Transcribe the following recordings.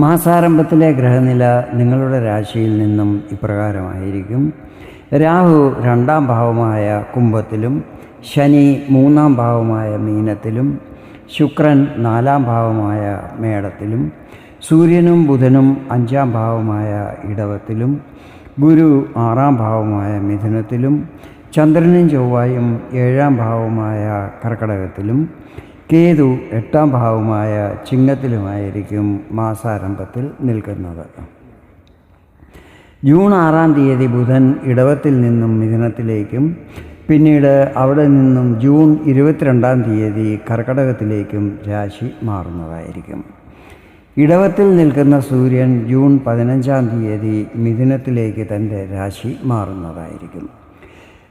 മാസാരംഭത്തിലെ ഗ്രഹനില നിങ്ങളുടെ രാശിയിൽ നിന്നും ഇപ്രകാരമായിരിക്കും. രാഹു രണ്ടാം ഭാവമായ കുംഭത്തിലും ശനി മൂന്നാം ഭാവമായ മീനത്തിലും ശുക്രൻ നാലാം ഭാവമായ മേടത്തിലും സൂര്യനും ബുധനും അഞ്ചാം ഭാവമായ ഇടവത്തിലും ഗുരു ആറാം ഭാവമായ മിഥുനത്തിലും ചന്ദ്രനും ചൊവ്വായും ഏഴാം ഭാവമായ കർക്കടകത്തിലും കേതു എട്ടാം ഭാവമായ ചിങ്ങത്തിലുമായിരിക്കും മാസാരംഭത്തിൽ നിൽക്കുന്നത്. ജൂൺ ആറാം തീയതി ബുധൻ ഇടവത്തിൽ നിന്നും മിഥുനത്തിലേക്കും പിന്നീട് അവിടെ നിന്നും ജൂൺ ഇരുപത്തിരണ്ടാം തീയതി കർക്കടകത്തിലേക്കും രാശി മാറുന്നതായിരിക്കും. ഇടവത്തിൽ നിൽക്കുന്ന സൂര്യൻ ജൂൺ പതിനഞ്ചാം തീയതി മിഥുനത്തിലേക്ക് തന്റെ രാശി മാറുന്നതായിരിക്കും.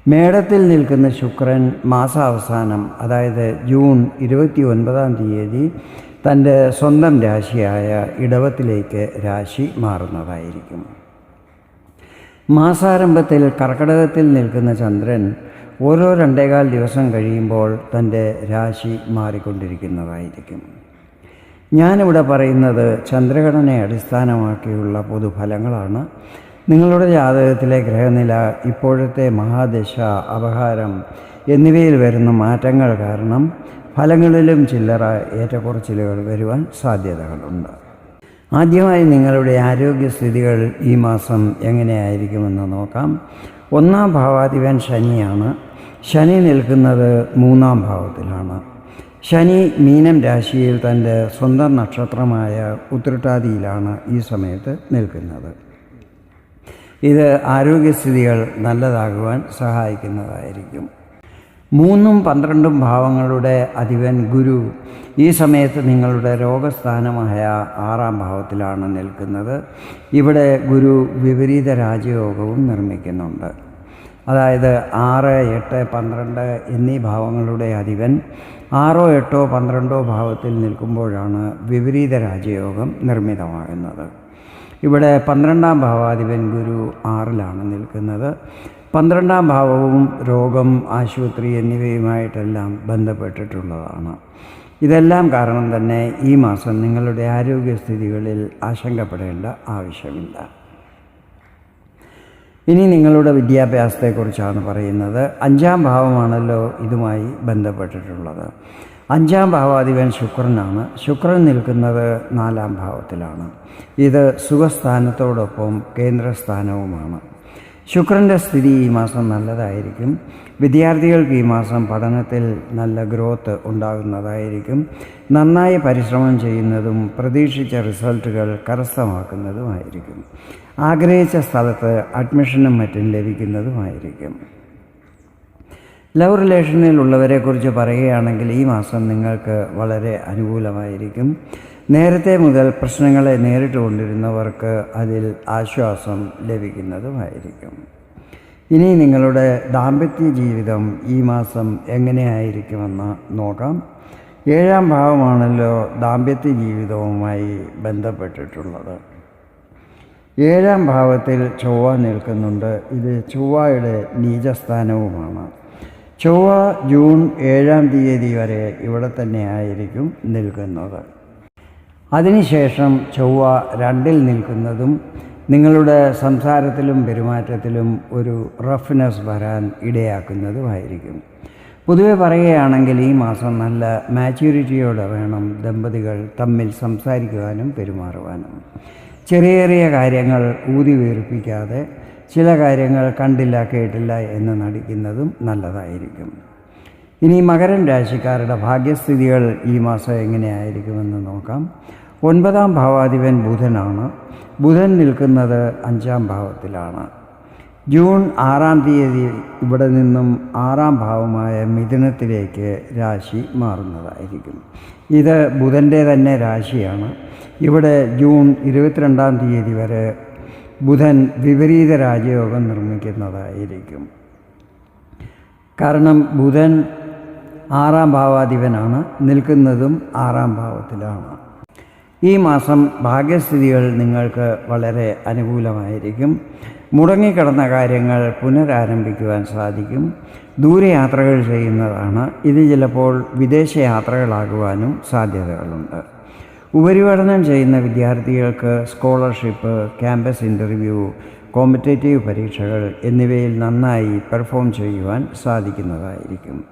മേടത്തിൽ നിൽക്കുന്ന ശുക്രൻ മാസാവസാനം അതായത് ജൂൺ ഇരുപത്തി ഒൻപതാം തീയതി തന്റെ സ്വന്തം രാശിയായ ഇടവത്തിലേക്ക് രാശി മാറുന്നതായിരിക്കും. മാസാരംഭത്തിൽ കർക്കടകത്തിൽ നിൽക്കുന്ന ചന്ദ്രൻ ഓരോ രണ്ടേകാൽ ദിവസം കഴിയുമ്പോൾ തന്റെ രാശി മാറിക്കൊണ്ടിരിക്കുന്നതായിരിക്കും. ഞാനിവിടെ പറയുന്നത് ചന്ദ്രഘടനയെ അടിസ്ഥാനമാക്കിയുള്ള പൊതുഫലങ്ങളാണ്. നിങ്ങളുടെ ജാതകത്തിലെ ഗ്രഹനില ഇപ്പോഴത്തെ മഹാദശ അപഹാരം എന്നിവയിൽ വരുന്ന മാറ്റങ്ങൾ കാരണം ഫലങ്ങളിലും ചില്ലറ ഏറ്റക്കുറച്ചിലുകൾ വരുവാൻ സാധ്യതകളുണ്ട്. ആദ്യമായി നിങ്ങളുടെ ആരോഗ്യസ്ഥിതികൾ ഈ മാസം എങ്ങനെയായിരിക്കുമെന്ന് നോക്കാം. ഒന്നാം ഭാവാധിപൻ ശനിയാണ്. ശനി നിൽക്കുന്നത് മൂന്നാം ഭാവത്തിലാണ്. ശനി മീനം രാശിയിൽ തന്റെ സ്വന്തം നക്ഷത്രമായ ഉത്രട്ടാതിയിലാണ് ഈ സമയത്ത് നിൽക്കുന്നത്. ഇത് ആരോഗ്യസ്ഥിതികൾ നല്ലതാകുവാൻ സഹായിക്കുന്നതായിരിക്കും. മൂന്നും പന്ത്രണ്ടും ഭാവങ്ങളുടെ അധിപൻ ഗുരു ഈ സമയത്ത് നിങ്ങളുടെ രോഗസ്ഥാനമായ ആറാം ഭാവത്തിലാണ് നിൽക്കുന്നത്. ഇവിടെ ഗുരു വിപരീത രാജയോഗവും നിർമ്മിക്കുന്നുണ്ട്. അതായത് ആറ് എട്ട് പന്ത്രണ്ട് എന്നീ ഭാവങ്ങളുടെ അധിപൻ ആറോ എട്ടോ പന്ത്രണ്ടോ ഭാവത്തിൽ നിൽക്കുമ്പോഴാണ് വിപരീത രാജയോഗം നിർമ്മിതമാകുന്നത്. ഇവിടെ പന്ത്രണ്ടാം ഭാവാധിപൻ ഗുരു ആറിലാണ് നിൽക്കുന്നത്. പന്ത്രണ്ടാം ഭാവവും രോഗം ആശുപത്രി എന്നിവയുമായിട്ടെല്ലാം ബന്ധപ്പെട്ടിട്ടുള്ളതാണ്. ഇതെല്ലാം കാരണം തന്നെ ഈ മാസം നിങ്ങളുടെ ആരോഗ്യസ്ഥിതികളിൽ ആശങ്കപ്പെടേണ്ട ആവശ്യമില്ല. ഇനി നിങ്ങളുടെ വിദ്യാഭ്യാസത്തെക്കുറിച്ചാണ് പറയുന്നത്. അഞ്ചാം ഭാവമാണല്ലോ ഇതുമായി ബന്ധപ്പെട്ടിട്ടുള്ളത്. അഞ്ചാം ഭാവാധിപൻ ശുക്രനാണ്. ശുക്രൻ നിൽക്കുന്നത് നാലാം ഭാവത്തിലാണ്. ഇത് സുഖസ്ഥാനത്തോടൊപ്പം കേന്ദ്രസ്ഥാനവുമാണ്. ശുക്രന്റെ സ്ഥിതി ഈ മാസം നല്ലതായിരിക്കും. വിദ്യാർത്ഥികൾക്ക് ഈ മാസം പഠനത്തിൽ നല്ല ഗ്രോത്ത് ഉണ്ടാകുന്നതായിരിക്കും. നന്നായി പരിശ്രമം ചെയ്യുന്നതും പ്രതീക്ഷിച്ച റിസൾട്ടുകൾ കരസ്ഥമാക്കുന്നതുമായിരിക്കും. ആഗ്രഹിച്ച സ്ഥലത്ത് അഡ്മിഷനും മറ്റും ലഭിക്കുന്നതുമായിരിക്കും. ലവ് റിലേഷനിൽ ഉള്ളവരെക്കുറിച്ച് പറയുകയാണെങ്കിൽ ഈ മാസം നിങ്ങൾക്ക് വളരെ അനുകൂലമായിരിക്കും. നേരത്തെ മുതൽ പ്രശ്നങ്ങളെ നേരിട്ട് കൊണ്ടിരുന്നവർക്ക് അതിൽ ആശ്വാസം ലഭിക്കുന്നതുമായിരിക്കും. ഇനി നിങ്ങളുടെ ദാമ്പത്യ ജീവിതം ഈ മാസം എങ്ങനെയായിരിക്കുമെന്ന് നോക്കാം. ഏഴാം ഭാവമാണല്ലോ ദാമ്പത്യ ജീവിതവുമായി ബന്ധപ്പെട്ടിട്ടുള്ളത്. ഏഴാം ഭാവത്തിൽ ചൊവ്വ നിൽക്കുന്നുണ്ട്. ഇത് ചൊവ്വയുടെ നീചസ്ഥാനവുമാണ്. ചൊവ്വ ജൂൺ ഏഴാം തീയതി വരെ ഇവിടെ തന്നെ ആയിരിക്കും നിൽക്കുന്നത്. അതിനുശേഷം ചൊവ്വ രണ്ടിൽ നിൽക്കുന്നതും നിങ്ങളുടെ സംസാരത്തിലും പെരുമാറ്റത്തിലും ഒരു റഫ്നെസ് വരാൻ ഇടയാക്കുന്നതുമായിരിക്കും. പൊതുവെ പറയുകയാണെങ്കിൽ ഈ മാസം നല്ല മാച്യൂരിറ്റിയോടെ വേണം ദമ്പതികൾ തമ്മിൽ സംസാരിക്കുവാനും പെരുമാറുവാനും. ചെറിയ ചെറിയ കാര്യങ്ങൾ ഊതി വീർപ്പിക്കാതെ ചില കാര്യങ്ങൾ കണ്ടില്ല കേട്ടില്ല എന്ന് നടിക്കുന്നതും നല്ലതായിരിക്കും. ഇനി മകരൻ രാശിക്കാരുടെ ഭാഗ്യസ്ഥിതികൾ ഈ മാസം എങ്ങനെയായിരിക്കുമെന്ന് നോക്കാം. ഒൻപതാം ഭാവാധിപൻ ബുധനാണ്. ബുധൻ നിൽക്കുന്നത് അഞ്ചാം ഭാവത്തിലാണ്. ജൂൺ ആറാം തീയതി ഇവിടെ നിന്നും ആറാം ഭാവമായ മിഥുനത്തിലേക്ക് രാശി മാറുന്നതായിരിക്കും. ഇത് ബുധന്റെ തന്നെ രാശിയാണ്. ഇവിടെ ജൂൺ ഇരുപത്തിരണ്ടാം തീയതി വരെ ബുധൻ വിപരീത രാജയോഗം നിർമ്മിക്കുന്നതായിരിക്കും. കാരണം ബുധൻ ആറാം ഭാവാധിപനാണ് നിൽക്കുന്നതും ആറാം ഭാവത്തിലാണ്. ഈ മാസം ഭാഗ്യസ്ഥിതികൾ നിങ്ങൾക്ക് വളരെ അനുകൂലമായിരിക്കും. മുടങ്ങിക്കിടന്ന കാര്യങ്ങൾ പുനരാരംഭിക്കുവാൻ സാധിക്കും. ദൂരയാത്രകൾ ചെയ്യുന്നതാണ്. ഇത് ചിലപ്പോൾ വിദേശ യാത്രകളാകുവാനും സാധ്യതകളുണ്ട്. ഉപരിപഠനം ചെയ്യുന്ന വിദ്യാർത്ഥികൾക്ക് സ്കോളർഷിപ്പ് ക്യാമ്പസ് ഇന്റർവ്യൂ കോമ്പറ്റേറ്റീവ് പരീക്ഷകൾ എന്നിവയിൽ നന്നായി പെർഫോം ചെയ്യുവാൻ സാധിക്കുന്നതായിരിക്കും.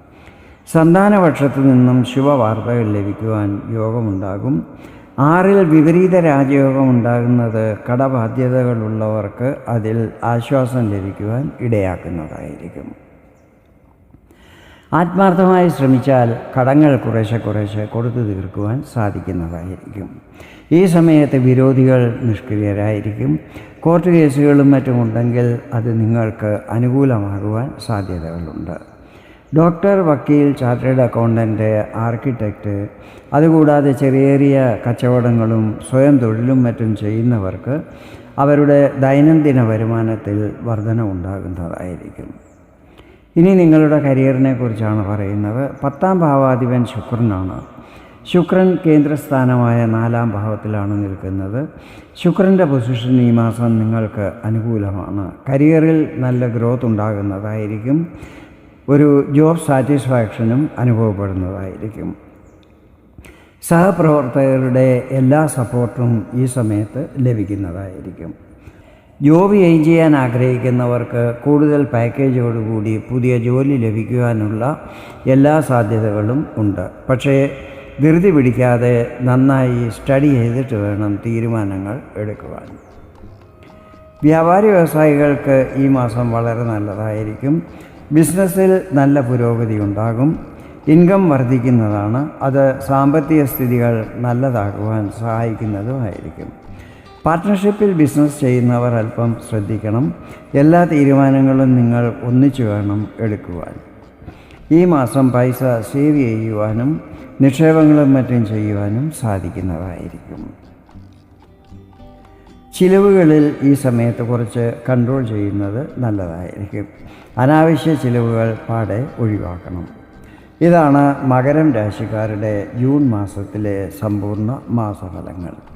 സന്താനപക്ഷത്തു നിന്നും ശുഭവാർത്തകൾ ലഭിക്കുവാൻ യോഗമുണ്ടാകും. ആറിൽ വിപരീത രാജയോഗം ഉണ്ടാകുന്നത് കടബാധ്യതകളുള്ളവർക്ക് അതിൽ ആശ്വാസം ലഭിക്കുവാൻ ഇടയാക്കുന്നതായിരിക്കും. ആത്മാർത്ഥമായി ശ്രമിച്ചാൽ കടങ്ങൾ കുറേശ്ശെ കുറേശ്ശെ കൊടുത്തു തീർക്കുവാൻ സാധിക്കുന്നതായിരിക്കും. ഈ സമയത്ത് വിരോധികൾ നിഷ്ക്രിയരായിരിക്കും. കോർട്ട് കേസുകളും മറ്റും ഉണ്ടെങ്കിൽ അത് നിങ്ങൾക്ക് അനുകൂലമാകുവാൻ സാധ്യതകളുണ്ട്. ഡോക്ടർ വക്കീൽ ചാർട്ടേഡ് അക്കൗണ്ടന്റ് ആർക്കിടെക്റ്റ് അതുകൂടാതെ ചെറിയ ചെറിയ കച്ചവടങ്ങളും സ്വയം തൊഴിലും മറ്റും ചെയ്യുന്നവർക്ക് അവരുടെ ദൈനംദിന വരുമാനത്തിൽ വർധന ഉണ്ടാകുന്നതായിരിക്കും ഇനി നിങ്ങളുടെ കരിയറിനെ കുറിച്ചാണ് പറയുന്നത്. പത്താം ഭാവാധിപൻ ശുക്രനാണ്. ശുക്രൻ കേന്ദ്രസ്ഥാനമായ നാലാം ഭാവത്തിലാണ് നിൽക്കുന്നത്. ശുക്രന്റെ പൊസിഷൻ ഈ മാസം നിങ്ങൾക്ക് അനുകൂലമാണ്. കരിയറിൽ നല്ല ഗ്രോത്ത് ഉണ്ടാകുന്നതായിരിക്കും. ഒരു ജോബ് സാറ്റിസ്ഫാക്ഷനും അനുഭവപ്പെടുന്നതായിരിക്കും. സഹപ്രവർത്തകരുടെ എല്ലാ സപ്പോർട്ടും ഈ സമയത്ത് ലഭിക്കുന്നതായിരിക്കും. ജോബ് ചെയ്യാൻ ആഗ്രഹിക്കുന്നവർക്ക് കൂടുതൽ പാക്കേജോടുകൂടി പുതിയ ജോലി ലഭിക്കുവാനുള്ള എല്ലാ സാധ്യതകളും ഉണ്ട്. പക്ഷേ ധൃതി പിടിക്കാതെ നന്നായി സ്റ്റഡി ചെയ്തിട്ട് വേണം തീരുമാനങ്ങൾ എടുക്കുവാൻ. വ്യാപാരി വ്യവസായികൾക്ക് ഈ മാസം വളരെ നല്ലതായിരിക്കും. ബിസിനസ്സിൽ നല്ല പുരോഗതി ഉണ്ടാകും. ഇൻകം വർദ്ധിക്കുന്നതാണ്. അത് സാമ്പത്തിക സ്ഥിതികൾ നല്ലതാകുവാൻ സഹായിക്കുന്നതുമായിരിക്കും. പാർട്ട്ണർഷിപ്പിൽ ബിസിനസ് ചെയ്യുന്നവർ അല്പം ശ്രദ്ധിക്കണം. എല്ലാ തീരുമാനങ്ങളും നിങ്ങൾ ഒന്നിച്ചു വേണം എടുക്കുവാൻ. ഈ മാസം പൈസ സേവ് ചെയ്യുവാനും നിക്ഷേപങ്ങളും മറ്റും ചെയ്യുവാനും സാധിക്കുന്നതായിരിക്കും. ചിലവുകളിൽ ഈ സമയത്ത് കുറച്ച് കൺട്രോൾ ചെയ്യുന്നത് നല്ലതായിരിക്കും. അനാവശ്യ ചിലവുകൾ പാടെ ഒഴിവാക്കണം. ഇതാണ് മകരം രാശിക്കാരുടെ ജൂൺ മാസത്തിലെ സമ്പൂർണ മാസഫലങ്ങൾ.